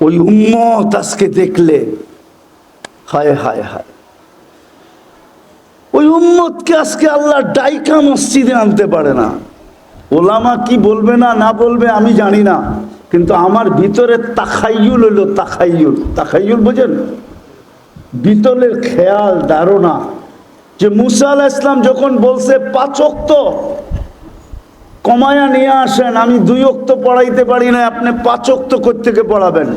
ওই উম্মত আজকে দেখলে, হায় হায় হায়। ওই উম্মতকে আজকে আল্লাহ ডাইকা মসজিদে আনতে পারে না। ওলামা কি বলবে না না বলবে, আমি জানি না। কিন্তু আমার ভিতরে তাখাইয়ুল হইল তাখাইয়ুল। তাখাইয়ুল বোঝেন? ভিতরের খেয়াল, ধারণা। যে মুসা আলাহ ইসলাম যখন বলছে পাঁচ অক্ত কমায়া নিয়ে আসেন, আমি দুই অক্ত পড়াইতে পারি না আপনি পাঁচ অক্ত থেকে পড়াবেন?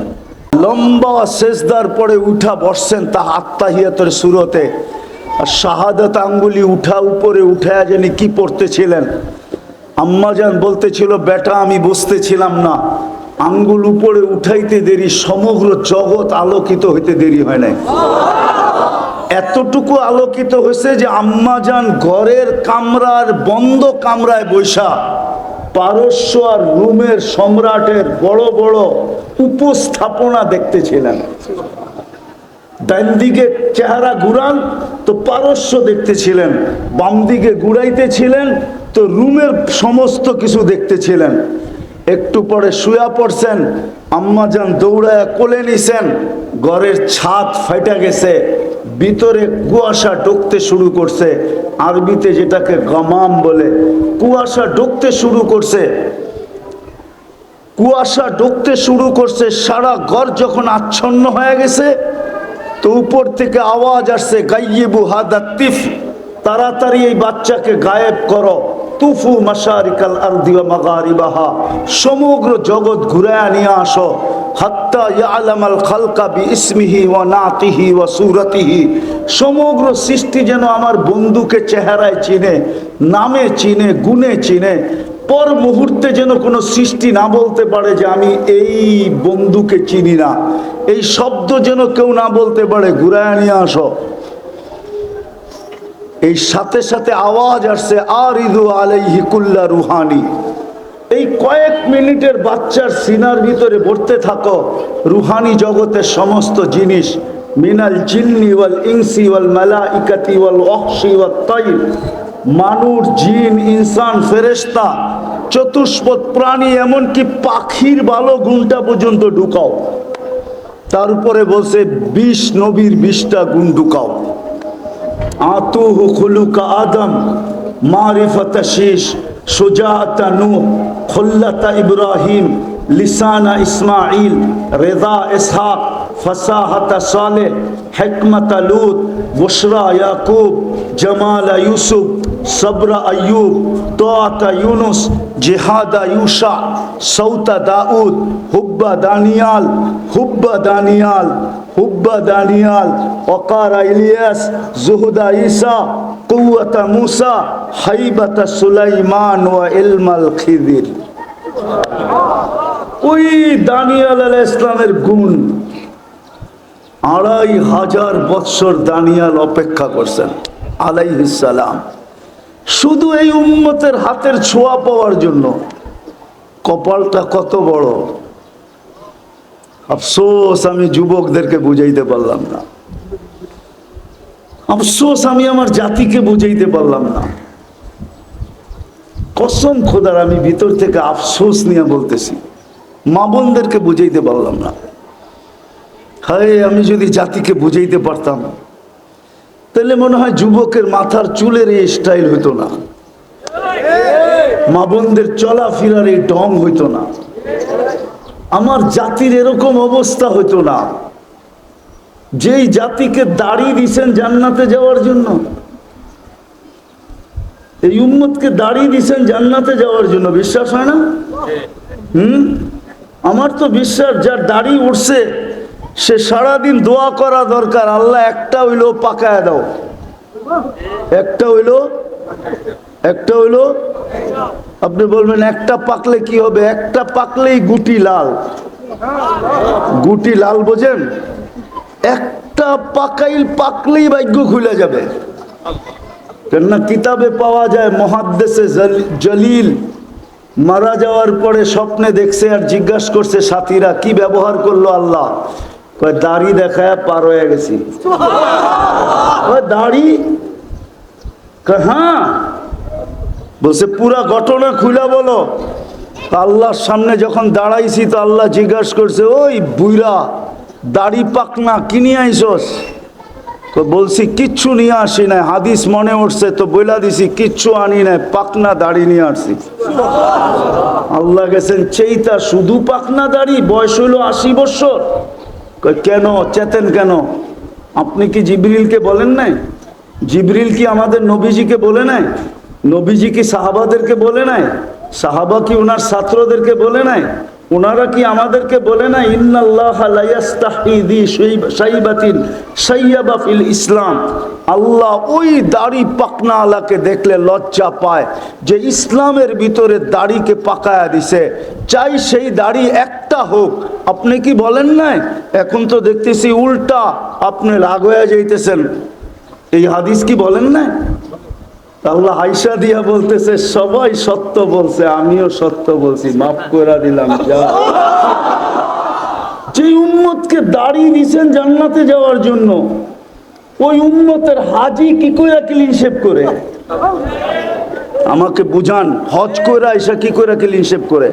লম্বা শেষদার পরে উঠা বসছেন তা আত্মাহিয়াতের সুরতে, আর শাহাদত আঙ্গুলি উঠা উপরে উঠায়া জানি কি পড়তেছিলেন? আম্মাজান বলতেছিল, বেটা, আমি বসতেছিলাম না। আঙ্গুল উপরে উঠাইতে দেরি, সমগ্র জগৎ আলোকিত হইতে দেরি হয় নাই। এতটুকু আলোকিত হয়েছে যে আম্মাজান ঘরের কামরার বন্ধ কামরায় বৈশা পারস্য আর রুমের সম্রাটের বড় বড় উপস্থাপনা দেখতেছিলেন। ডান দিকে চেহারা ঘুরান, তো পারস্য দেখতেছিলেন বাম দিকে ঘুরাইতেছিলেন, তো রুমের সমস্ত কিছু দেখতেছিলেন। একটু পরে শুয়া পড়ছেন আম্মাজান দৌড়ায় কোলে নিছেন, ঘরের ছাদ ফাইটা গেছে, ভিতরে কুয়াশা ঢুকতে শুরু করছে, আরবিতে যেটাকে গমাম বলে, কুয়াশা ঢুকতে শুরু করছে। কুয়াশা ঢুকতে শুরু করছে, সারা ঘর যখন আচ্ছন্ন হয়ে গেছে, তো উপর থেকে আওয়াজ আসছে, গাইয়েবু হাদা তিফ, তাড়াতাড়ি এই বাচ্চাকে গায়েব করো। তুফু মাসারিকাল আরদিয়া মাগারিবাহা। সমগ্র জগৎ ঘুরায় নিয়ে আসো। হাত্তা ইয়ালামাল খালকা বি ইসমিহি ওয়া নাতিহি ওয়া সুরতিহি। সমগ্র সৃষ্টি যেন আমার বন্ধুকে চেহারায় চিনে, নামে চিনে, গুণে চিনে। পর মুহূর্তে যেন কোনো সৃষ্টি না বলতে পারে যে আমি এই বন্ধুকে চিনি না। এই শব্দ যেন কেউ না বলতে পারে, ঘুরায় নিয়ে আসো। এই সাথে সাথে আওয়াজ আসছে আর ইদু আলাইহি কুল্লা রুহানি। এই কয়েক মিনিটের বাচ্চার সিনার ভিতরে ভরতে থাকো, রুহানি জগতের সমস্ত জিনিস, মিনাল জিন্নি ওয়াল ইনসি ওয়াল মালাইকাতি ওয়াল ওয়াহশি ওয়াত তাইর। মানুষ, জিন, ইনসান, ফেরেশতা, চতুষ্পদ প্রাণী, এমনকি পাখির ভালো গুণটা পর্যন্ত ঢুকাও। তার উপরে বলছে, বিশ নবীর বিশটা গুণ ঢুকাও। আতুহু খুলুকা আদম মারিফত শীষ সুজাতা নূহ খুল্লাতা ইব্রাহিম লিসানা ইসমাইল রেদা ইসহাক ফসাহত সালেহ, হিকমত লুত, বুশরা ইয়াকুব, জামাল ইউসুফ, সবর আয়ুব তোয়াতা ইউনুস, জিহাদা ইউসা সৌতা দাউদ, হুব্বা দানিয়াল হুব্বা দানিয়াল হুব্বা দানিয়াল অকারা ইলিয়াস, জুহুদা ঈসা, কুওয়াতা মুসা, হাইবাতা সুলাইমান ওয়া ইলমাল খিদির। ওই দানিয়াল আলাইহিস ইসলামের গুণ। আড়াই হাজার বৎসর দানিয়াল অপেক্ষা করছেন আলাইহিস সালাম। শুধু এই উম্মতের হাতের ছোঁয়া পাওয়ার জন্য কপালটা কত বড়। আফসোস, আমি যুবকদেরকে বুঝাইতে পারলাম না। আফসোস, আমি আমার জাতিকে বুঝাইতে পারলাম না। কসম খোদার, আমি ভিতর থেকে আফসোস নিয়ে বলতেছি। মা বোনদেরকে বুঝাইতে পারলাম না। হায়, আমি যদি জাতিকে বুঝাইতে পারতাম, তাহলে মনে হয় যুবকের মাথার চুলের এই স্টাইল হইতো না। মা বোনদের চলাফেরার এই ঢং হইতো না। আমার জাতির এরকম অবস্থা হইতো না। যেই জাতিকে দাড়ি দিছেন জান্নাতে যাওয়ার জন্য, এই উম্মতকে দাড়ি দিছেন জান্নাতে যাওয়ার জন্য, বিশ্বাস হয় না? হুম? আমার তো বিশ্বাস, যার দাড়ি উঠছে সে সারাদিন দোয়া করা দরকার। আল্লাহ একটা হইল পাকায় দাও। একটা হইল একটা হইল, আপনি বলবেন একটা পাকলে কি হবে? একটা পাকলেই গুটি লাল। গুটি লাল বোঝেন? একটা পাকাইল পাকলেই ভাগ্য খুলে যাবে। কেননা কিতাবে পাওয়া যায়, মহাদ্দেশে জলিল মারা যাওয়ার পরে স্বপ্নে দেখছে আর জিজ্ঞাসা করছে, সাথীরা কি ব্যবহার করল আল্লাহ? দাড়ি দেখায় পার হয়ে গেছি। দাড়ি? হ্যাঁ বলছে পুরা ঘটনা খুলে বলো। আল্লাহর সামনে যখন দাঁড়াইছি তো আল্লাহ জিজ্ঞাসা করছে ওই বুইরা দাড়ি পাকনা কিনে আইসস? তো বলছি কিচ্ছু নিয়ে আসি নাই। হাদিস মনে উঠছে তো বইলা দিছি কিচ্ছু আনি নাই। পাকনা দাড়ি নিয়ে আসছি। আল্লাহ গেছেন চেইতা শুধু পাকনা দাড়ি? বয়স হইল আশি কই, কেন? চেতেন কেন? আপনি কি জিবরিলকে বলেন নাই? জিবরিল কি আমাদের নবীজিকে বলে নাই? নবীজি কি সাহাবাদেরকে বলে নাই? সাহাবা কি ওনার ছাত্রদেরকে বলে নাই? ওনারা কি আমাদেরকে বলে না ইন্নাল্লাহ লা ইয়াস্তাহিদি শাইবাতিন শাইয়াবা ফিল ইসলাম। আল্লাহ ওই দাড়ি পাকনা আলাকে দেখলে লজ্জা পায় যে ইসলামের ভিতরে দাড়িকে পাকায়া দিছে। চাই সেই দাড়ি একটা হোক আপনি কি বলেন নাই? এখন তো দেখতেছি উল্টা আপনি রাগ হয়ে যাইতেছেন। এই হাদিস কি বলেন নাই? আল্লাহ হাইসা দিয়া বলতেছে, সবাই সত্য বলছে, আমিও সত্য বলছি, মাফ করে দিলাম, যা। যে উম্মতকে দাঁড়িয়ে দিছেন জান্নাতে যাওয়ার জন্য, ওই উম্মতের হাজি কি করে ক্লিন শেপ করে? আমাকে বুঝান, হজ কইরা এসা কি করে ক্লিন শেপ করে?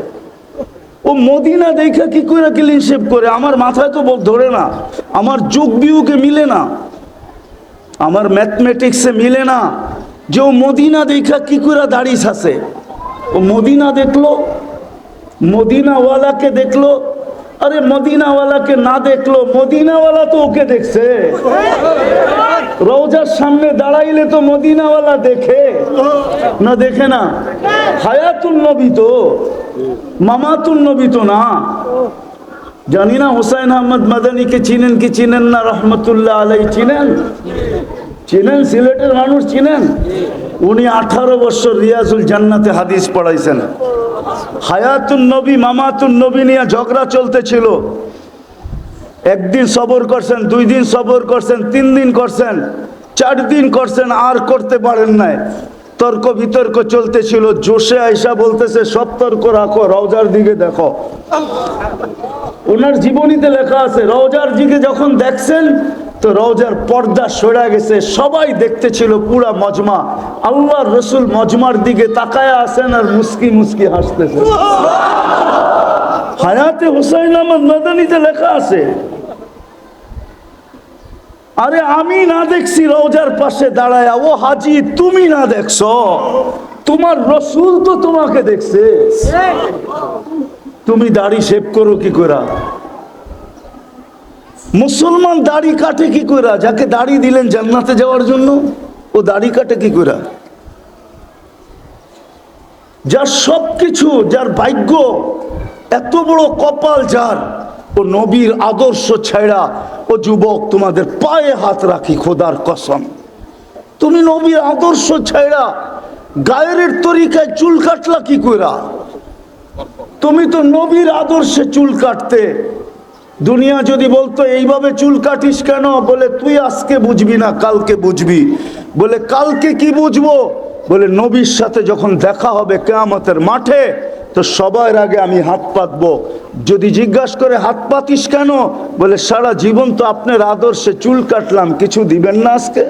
ও মদিনা দেখা কি করে ক্লিন শেপ করে? আমার মাথায় তো ধরে না। আমার যুগ বিহুকে মিলে না। আমার ম্যাথমেটিক্সে মিলে না। যে ও মদিনা দেখা কি করে দাঁড়িয়ে আছে ও মদিনা দেখল। মদিনাওয়ালাকে দেখল। আরে মদিনাওয়ালাকে না দেখল, মদিনাওয়ালা তো ওকে দেখছে। রোজার সামনে দাঁড়াইলে তো মদিনাওয়ালা দেখে। না দেখে না? হায়াতুল নবী তো। মামাতুল নবী তো না। জানি না হুসাইন আহমদ মাদানিকে চিনেন কি চিনেন না, রহমতুল্লাহ আলাই চিনেন? চিনেন, সিলেটের মানুষ চিনেন? উনি আঠারো বছর রিয়াজুল জান্নাতে হাদিস পড়াইছেন। হায়াতুন নবী, মামাতুন নবী নিয়ে ঝগড়া চলতেছিল। একদিন সবর করছেন, দুই দিন সবর করছেন, তিন দিন করছেন, চার দিন করছেন, আর করতে পারেন নাই। তর্ক বিতর্ক চলতেছিল জোশে আইসা বলতেছে সব তর্ক রাখো রওজার দিকে দেখো। ওনার জীবনীতে লেখা আছে রওজার দিকে যখন দেখছেন তো রওজার পর্দা সরা গেছে সবাই দেখতেছিল পুরা মজমা। আল্লাহর রসুল মজমার দিকে তাকায় আছেন আর মুস্কি মুস্কি হাসতেছে। হায়াতে হুসাইন আহমদ মাদানিতে লেখা আছে আরে আমি না দেখছি রওজার পাশে দাঁড়ায়। ও হাজি, তুমি না দেখছ? তোমার রসুল তো তোমাকে দেখছে। তুমি দাড়ি শেভ করো কি করে মুসলমান দাড়ি কাটে কি করে যাকে দাড়ি দিলেন জান্নাতে যাওয়ার জন্য, ও দাড়ি কাটে কি করে যার সব কিছু যার ভাগ্য, এত বড় কপাল যার ও নবীর আদর্শ ছেড়া ও যুবক তোমাদের পায়ে হাত রাখি, খোদার কসম। তুমি নবীর আদর্শ ছেড়া, গায়ের তরিকায় চুল কাটলা কি কইরা? তুমি তো নবীর আদর্শে চুল কাটতে। দুনিয়া যদি বলতো, এইভাবে চুল কাটিস কেন? বলে, তুই আজকে বুঝবি না, কালকে বুঝবি। বলে, কালকে কি বুঝব? বলে, নবীর সাথে যখন দেখা হবে কেয়ামতের মাঠে, তো সবার আগে আমি হাত পাতবো। যদি জিজ্ঞাসা করে, হাত পাতিস কেন? বলে, সারা জীবন তো আপনার আদর্শে চুল কাটলাম, কিছু দিবেন না আজকে?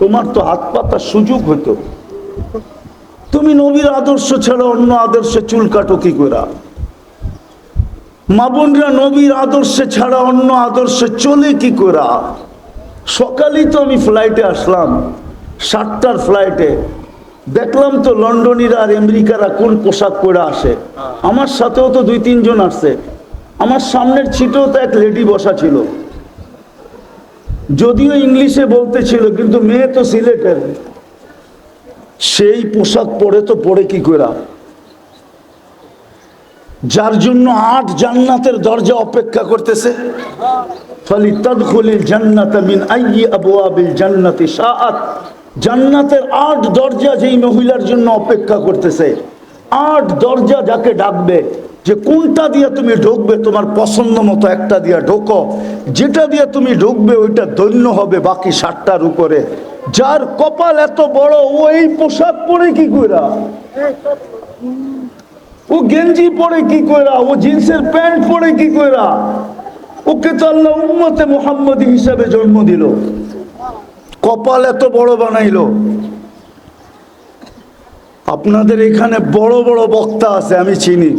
তোমার তো হাত পাতার সুযোগ হতো তুমি নবীর আদর্শ ছাড়া অন্য আদর্শে চুল কাটো কি করে? মা বোনরা নবীর আদর্শে ছাড়া অন্য আদর্শে চলে কি করে? সকালেই তো আমি ফ্লাইটে আসলাম। সাতটার ফ্লাইটে দেখলাম তো লন্ডনীরা আর আমেরিকারা কোন পোশাক পরে আসে। আমার সাথেও তো দুই তিনজন আসছে। আমার সামনের ছিটেও তো এক লেডি বসা ছিল। যদিও ইংলিশে বলতেছিল কিন্তু মেয়ে তো সিলেটের। সেই পোশাক পরে তো পরে কি করে যার জন্য আট জান্নাতের দরজা অপেক্ষা করতেছে। ফলি তদখুলিল জান্নাত মিন আইয়ি আবওয়াবিল জান্নাতি শাআত। জান্নাতের আট দরজা যেই মহিলার জন্য অপেক্ষা করতেছে, আট দরজা যাকে ডাকবে, যে কোনটা দিয়ে তুমি ঢুকবে, তোমার পছন্দ মতো একটা দিয়ে ঢোকো, যেটা দিয়ে তুমি ঢুকবে ওইটা দৈন্য হবে বাকি সাতটার উপরে। যার কপাল এত বড়, ও এই পোশাক পরে কি কইরা? ও গেঞ্জি পরে কি কইরা? ও জিন্সের প্যান্ট পরে কি কইরা? ওকে তো আল্লাহ উম্মতে মোহাম্মদী হিসাবে জন্ম দিল। কপাল এত বড় বানাইলো। আপনাদের এখানে বড় বড় বক্তা আছে, আমি চিনি।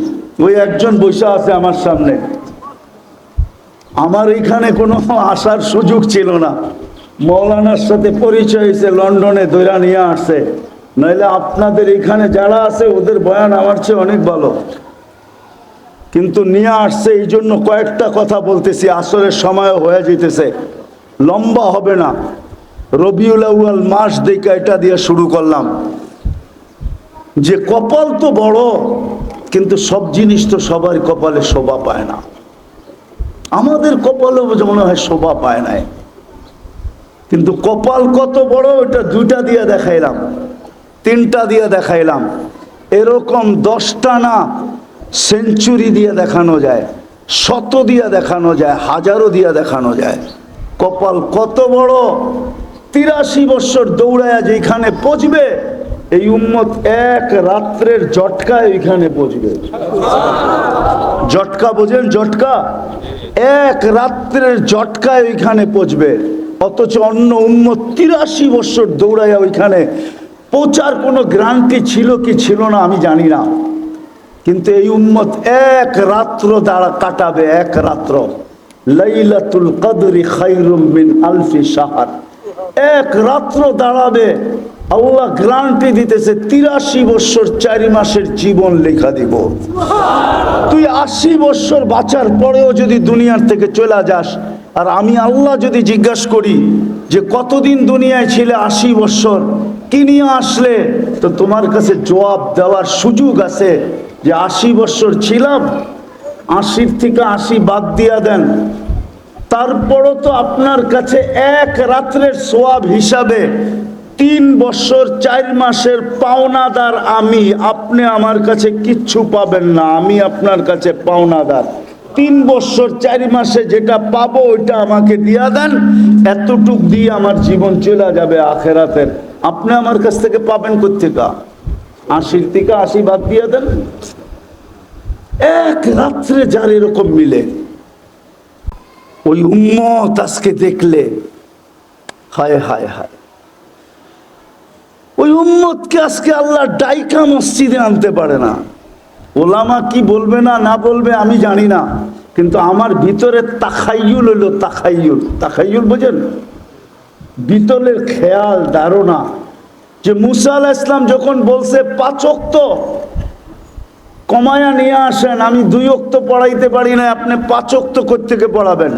ওই একজন বসে আছে আমার সামনে। আমার এখানে কোনো আসার সুযোগ ছিল না। মৌলানার সাথে পরিচয় হয়েছে, লন্ডনে দৈরা নিয়ে আসছে। নইলে আপনাদের এখানে যারা আছে, ওদের বয়ান আমার চেয়ে অনেক ভালো। কিন্তু নিয়ে আসছে, এই জন্য কয়েকটা কথা বলতেছি, আসরের সময় হয়ে যেতেছে লম্বা হবে না। রবিউল আউয়াল মাস দেখে এটা দিয়ে শুরু করলাম। যে কপাল তো বড়, কিন্তু সব জিনিস তো সবার কপালে শোভা পায় না। আমাদের কপালেও মনে হয় শোভা পায় নাই। কিন্তু কপাল কত বড় ওটা দুইটা দিয়ে দেখাইলাম, তিনটা দিয়ে দেখাইলাম। এরকম দশটা না সেঞ্চুরি দিয়ে দেখানো যায়, শত দিয়ে দেখানো যায়, হাজারো দিয়ে দেখানো যায়। কপাল কত বড় তিরাশি বছর দৌড়ায়া যেখানে পচবে এই উম্মত এক রাত্রের জটকায় ওইখানে পচবে জটকা বোঝেন, জটকা? এক রাত্রের জটকায় ওইখানে পচবে অথচ অন্য উম্মত তিরাশি বছর দৌড়াইয়া ওইখানে। পৌঁছার কোনো গ্রান্টি ছিল কি ছিল না আমি জানি না। কিন্তু এই উম্মত এক রাত্র দ্বারা কাটাবে, এক রাত্র। লাইলাতুল কদরি খাইরুম মিন আলফি সাহার এক রাত্র দাঁড়াবে, আল্লাহ গ্রান্টি দিতেছে, তিরাশি বৎসর চারি মাসের জীবন লেখা দিব। তুই আশি বৎসর বাঁচার পরেও যদি দুনিয়ার থেকে চলে যাস, আর আমি আল্লাহ যদি জিজ্ঞাসা করি যে কতদিন দুনিয়ায় ছিলে আশি বৎসর কি নিয়ে আসলে, তো তোমার কাছে জবাব দেওয়ার সুযোগ আছে যে আশি বৎসর ছিলাম, আশির থেকে আশি বাদ দিয়া দেন। তারপরও তো আপনার কাছে এক রাত্রের সোয়াব হিসাবে তিন বছর, চার মাসের পাওনাদার আমি। আপনি আমার কাছে কিচ্ছু পাবেন না, আমি আপনার কাছে পাওনাদার। তিন বছর, চার মাসে যেটা পাবো ওইটা আমাকে দিয়া দেন, এতটুক দিয়ে আমার জীবন চলে যাবে আখেরাতের। আপনি আমার কাছ থেকে পাবেন কোথেকা আশির থেকে আশি বাদ দিয়ে দেন। এক রাত্রে যার এরকম মিলে। ওই উম্মত আজকে দেখলে, হায় হায় হায়। ওই উম্মতকে আজকে আল্লাহ ডাইকা মসজিদে আনতে পারে না। ওলামা কি বলবে না না বলবে, আমি জানি না। কিন্তু আমার ভিতরে তাখাইয়ুল হইল তাখাইয়ুল। তাখাইয়ুল বোঝেন? বিতলের খেয়াল, ধারণা। যে মুসা আলাহ ইসলাম যখন বলছে, পাচক কমায়া নিয়ে আসেন আমি দুই অক্ত পড়াইতে পারি না আপনি পাঁচ অক্ত থেকে পড়াবেন?